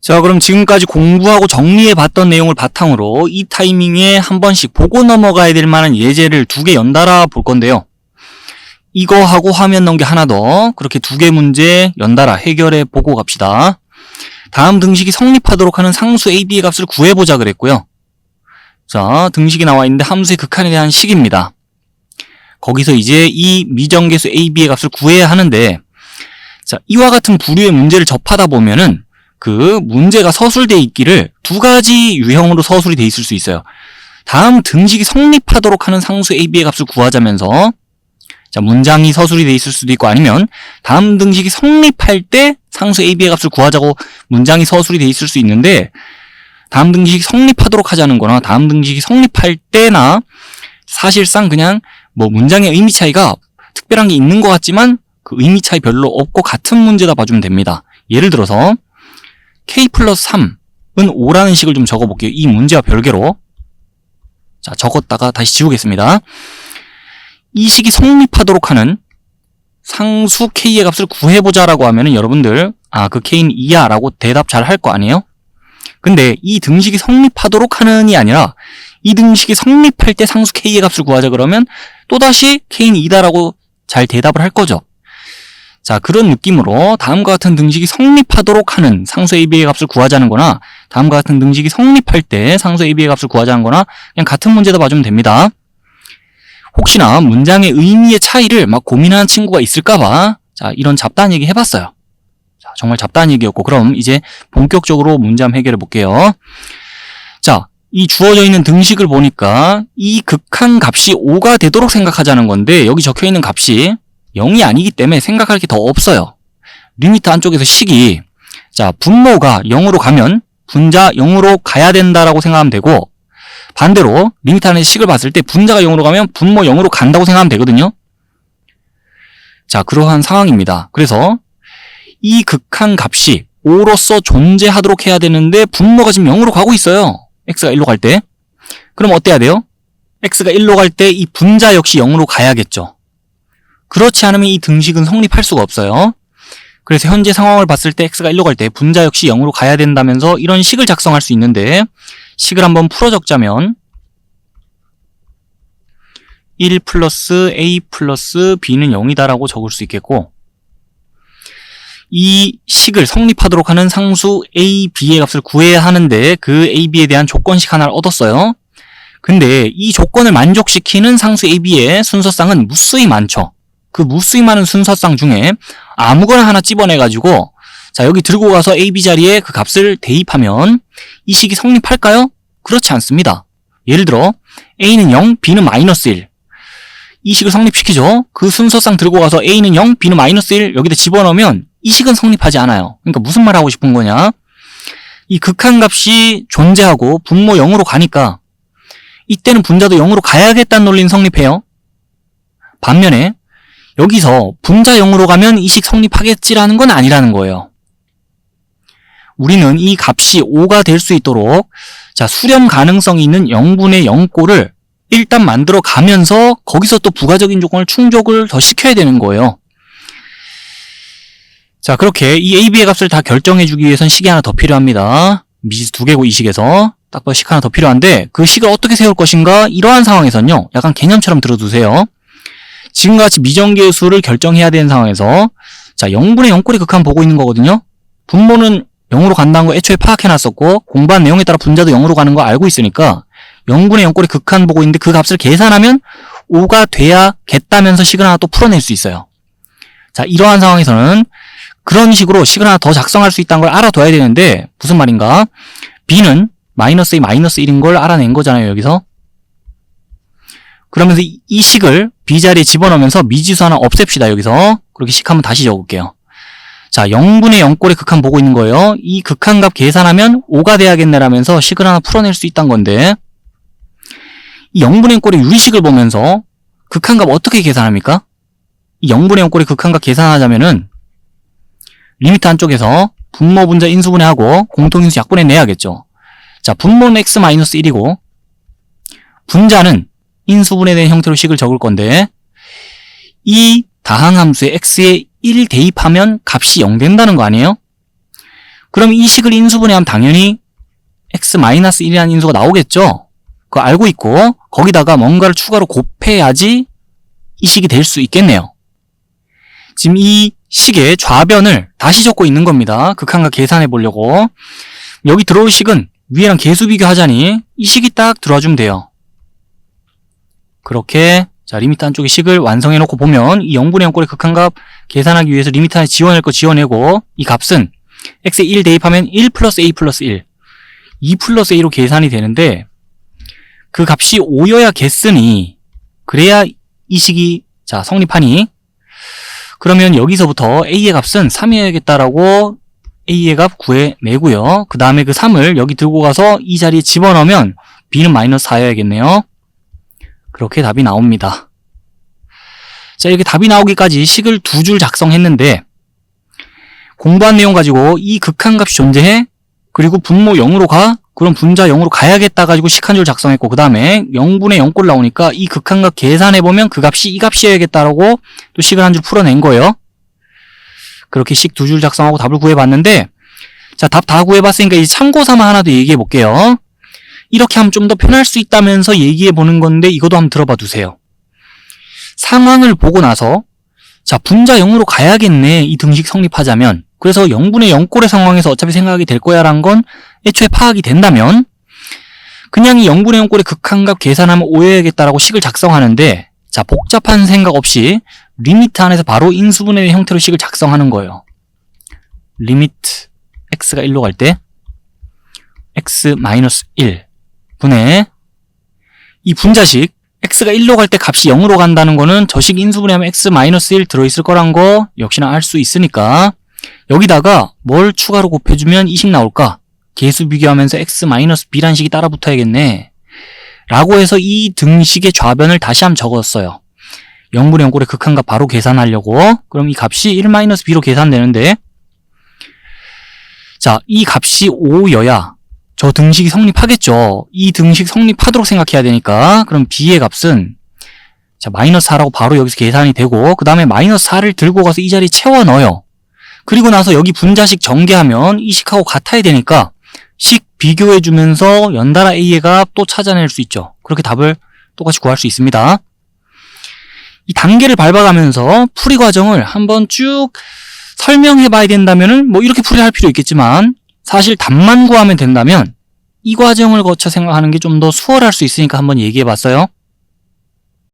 자, 그럼 지금까지 공부하고 정리해 봤던 내용을 바탕으로 이 타이밍에 한 번씩 보고 넘어가야 될 만한 예제를 두 개 연달아 볼 건데요. 이거 하고 화면 넘기 하나 더 그렇게 두 개 문제 연달아 해결해 보고 갑시다. 다음 등식이 성립하도록 하는 상수 AB의 값을 구해보자 그랬고요. 자, 등식이 나와 있는데 함수의 극한에 대한 식입니다. 거기서 이제 이 미정계수 AB의 값을 구해야 하는데 자, 이와 같은 부류의 문제를 접하다 보면은 그 문제가 서술돼 있기를 두 가지 유형으로 서술이 돼 있을 수 있어요. 다음 등식이 성립하도록 하는 상수 AB의 값을 구하자면서 자, 문장이 서술이 돼 있을 수도 있고 아니면 다음 등식이 성립할 때 상수 AB의 값을 구하자고 문장이 서술이 돼 있을 수 있는데 다음 등식이 성립하도록 하자는 거나 다음 등식이 성립할 때나 사실상 그냥 뭐 문장의 의미 차이가 특별한 게 있는 것 같지만 그 의미 차이 별로 없고 같은 문제다 봐주면 됩니다. 예를 들어서 k 플러스 3은 5라는 식을 좀 적어볼게요. 이 문제와 별개로. 자, 적었다가 다시 지우겠습니다. 이 식이 성립하도록 하는 상수 k의 값을 구해보자 라고 하면은 여러분들, 아, 그 k는 2야 라고 대답 잘 할 거 아니에요? 근데 이 등식이 성립하도록 하는이 아니라 이 등식이 성립할 때 상수 k의 값을 구하자 그러면 또다시 k는 2다라고 잘 대답을 할 거죠. 자, 그런 느낌으로 다음과 같은 등식이 성립하도록 하는 상수 AB의 값을 구하자는 거나 다음과 같은 등식이 성립할 때 상수 AB의 값을 구하자는 거나 그냥 같은 문제다 봐주면 됩니다. 혹시나 문장의 의미의 차이를 막 고민하는 친구가 있을까 봐 자, 이런 잡다한 얘기 해봤어요. 자, 정말 잡다한 얘기였고 그럼 이제 본격적으로 문제 한번 해결해 볼게요. 자, 이 주어져 있는 등식을 보니까 이 극한 값이 5가 되도록 생각하자는 건데 여기 적혀 있는 값이 0이 아니기 때문에 생각할 게 더 없어요. 리미트 안쪽에서 식이 자 분모가 0으로 가면 분자 0으로 가야 된다라고 생각하면 되고 반대로 리미트 안에서 식을 봤을 때 분자가 0으로 가면 분모 0으로 간다고 생각하면 되거든요. 자 그러한 상황입니다. 그래서 이 극한 값이 5로서 존재하도록 해야 되는데 분모가 지금 0으로 가고 있어요. x가 1로 갈 때. 그럼 어때야 돼요? x가 1로 갈 때 이 분자 역시 0으로 가야겠죠. 그렇지 않으면 이 등식은 성립할 수가 없어요. 그래서 현재 상황을 봤을 때 x가 1로 갈 때 분자 역시 0으로 가야 된다면서 이런 식을 작성할 수 있는데 식을 한번 풀어 적자면 1 플러스 a 플러스 b는 0이다라고 적을 수 있겠고 이 식을 성립하도록 하는 상수 a, b의 값을 구해야 하는데 그 a, b에 대한 조건식 하나를 얻었어요. 근데 이 조건을 만족시키는 상수 a, b의 순서쌍은 무수히 많죠. 그 무수히 많은 순서쌍 중에 아무거나 하나 집어내가지고 자 여기 들고 가서 a, b 자리에 그 값을 대입하면 이 식이 성립할까요? 그렇지 않습니다. 예를 들어 a는 0, b는 마이너스 1. 이 식을 성립시키죠. 그 순서상 들고 가서 a는 0, b는 마이너스 1 여기다 집어넣으면 이 식은 성립하지 않아요. 그러니까 무슨 말 하고 싶은 거냐? 이 극한값이 존재하고 분모 0으로 가니까 이때는 분자도 0으로 가야겠다는 논리는 성립해요. 반면에 여기서 분자 0으로 가면 이식 성립하겠지라는 건 아니라는 거예요. 우리는 이 값이 5가 될 수 있도록 자 수렴 가능성이 있는 0분의 0꼴을 일단 만들어 가면서 거기서 또 부가적인 조건을 충족을 더 시켜야 되는 거예요. 자 그렇게 이 AB의 값을 다 결정해 주기 위해선 식이 하나 더 필요합니다. 미지수 두 개고 이 식에서 딱봐식 하나 더 필요한데 그 식을 어떻게 세울 것인가 이러한 상황에선요 약간 개념처럼 들어두세요. 지금같이 미정계수를 결정해야 되는 상황에서 자 0분의 0꼴이 극한 보고 있는 거거든요. 분모는 0으로 간다는 거 애초에 파악해놨었고 공부한 내용에 따라 분자도 0으로 가는 거 알고 있으니까 0분의 0꼴이 극한 보고 있는데 그 값을 계산하면 5가 돼야겠다면서 식을 하나 또 풀어낼 수 있어요. 자 이러한 상황에서는 그런 식으로 식을 하나 더 작성할 수 있다는 걸 알아둬야 되는데 무슨 말인가? b는 마이너스 2 마이너스 1인 걸 알아낸 거잖아요 여기서 그러면서 이- 이 식을 b 자리에 집어넣으면서 미지수 하나 없앱시다 여기서 그렇게 식 한번 다시 적을게요 자 0분의 0꼴의 극한 보고 있는 거예요 이 극한값 계산하면 5가 돼야겠네라면서 식을 하나 풀어낼 수 있다는 건데 이 0분의 0꼴의 유리식을 보면서 극한값 어떻게 계산합니까? 이 0분의 0꼴의 극한값 계산하자면은 리미트 한쪽에서 분모 분자 인수분해하고 공통인수 약분해 내야겠죠. 자, 분모는 x-1이고 분자는 인수분해 된 형태로 식을 적을 건데 이 다항함수에 x에 1 대입하면 값이 0 된다는 거 아니에요? 그럼 이 식을 인수분해하면 당연히 x-1이라는 인수가 나오겠죠? 그거 알고 있고 거기다가 뭔가를 추가로 곱해야지 이 식이 될 수 있겠네요. 지금 이 식의 좌변을 다시 적고 있는 겁니다. 극한과 계산해 보려고. 여기 들어올 식은 위에랑 계수 비교하자니 이 식이 딱 들어와 주면 돼요. 그렇게 자 리미트 한쪽의 식을 완성해 놓고 보면 이 0분의 0꼴의 극한값 계산하기 위해서 리미트 안에 지원할 거 지원하고 이 값은 x에 1 대입하면 1 플러스 a 플러스 1 2 플러스 a로 계산이 되는데 그 값이 5여야 겠으니 그래야 이 식이 자 성립하니 그러면 여기서부터 a의 값은 3이어야겠다라고 a의 값 구해내고요. 그 다음에 그 3을 여기 들고 가서 이 자리에 집어넣으면 b는 마이너스 4여야겠네요. 그렇게 답이 나옵니다. 자 이렇게 답이 나오기까지 식을 두 줄 작성했는데 공부한 내용 가지고 이 극한값이 존재해 그리고 분모 0으로 가 그럼 분자 0으로 가야겠다 가지고 식 한 줄 작성했고 그 다음에 0분의 0꼴 나오니까 이 극한값 계산해보면 그 값이 이 값이어야겠다라고 또 식을 한 줄 풀어낸 거예요. 그렇게 식 두 줄 작성하고 답을 구해봤는데 자 답 다 구해봤으니까 이제 참고삼아 하나 더 얘기해 볼게요. 이렇게 하면 좀 더 편할 수 있다면서 얘기해 보는 건데 이것도 한번 들어봐 두세요. 상황을 보고 나서 자 분자 0으로 가야겠네 이 등식 성립하자면 그래서 0분의 0꼴의 상황에서 어차피 생각이 될 거야 라는 건 애초에 파악이 된다면 그냥 이 0분의 0꼴의 극한값 계산하면 5여야겠다라고 식을 작성하는데 자 복잡한 생각 없이 리미트 안에서 바로 인수분해 형태로 식을 작성하는 거예요. 리미트 x가 1로 갈 때 x-1 분의 이 분자식 x가 1로 갈 때 값이 0으로 간다는 거는 저식 인수분해 하면 x-1 들어있을 거란 거 역시나 알 수 있으니까 여기다가 뭘 추가로 곱해주면 이 식 나올까? 계수 비교하면서 x-b란 식이 따라 붙어야겠네. 라고 해서 이 등식의 좌변을 다시 한번 적었어요. 0분의 0꼴의 극한값 바로 계산하려고 그럼 이 값이 1-b로 계산되는데 자, 이 값이 5여야 저 등식이 성립하겠죠. 이 등식 성립하도록 생각해야 되니까 그럼 b의 값은 자 마이너스 4라고 바로 여기서 계산이 되고 그 다음에 마이너스 4를 들고 가서 이 자리에 채워 넣어요. 그리고 나서 여기 분자식 전개하면 이 식하고 같아야 되니까 식 비교해주면서 연달아 a의 값 또 찾아낼 수 있죠. 그렇게 답을 똑같이 구할 수 있습니다. 이 단계를 밟아가면서 풀이 과정을 한번 쭉 설명해 봐야 된다면 은 뭐 이렇게 풀이할 필요 있겠지만 사실 답만 구하면 된다면 이 과정을 거쳐 생각하는 게 좀 더 수월할 수 있으니까 한번 얘기해 봤어요.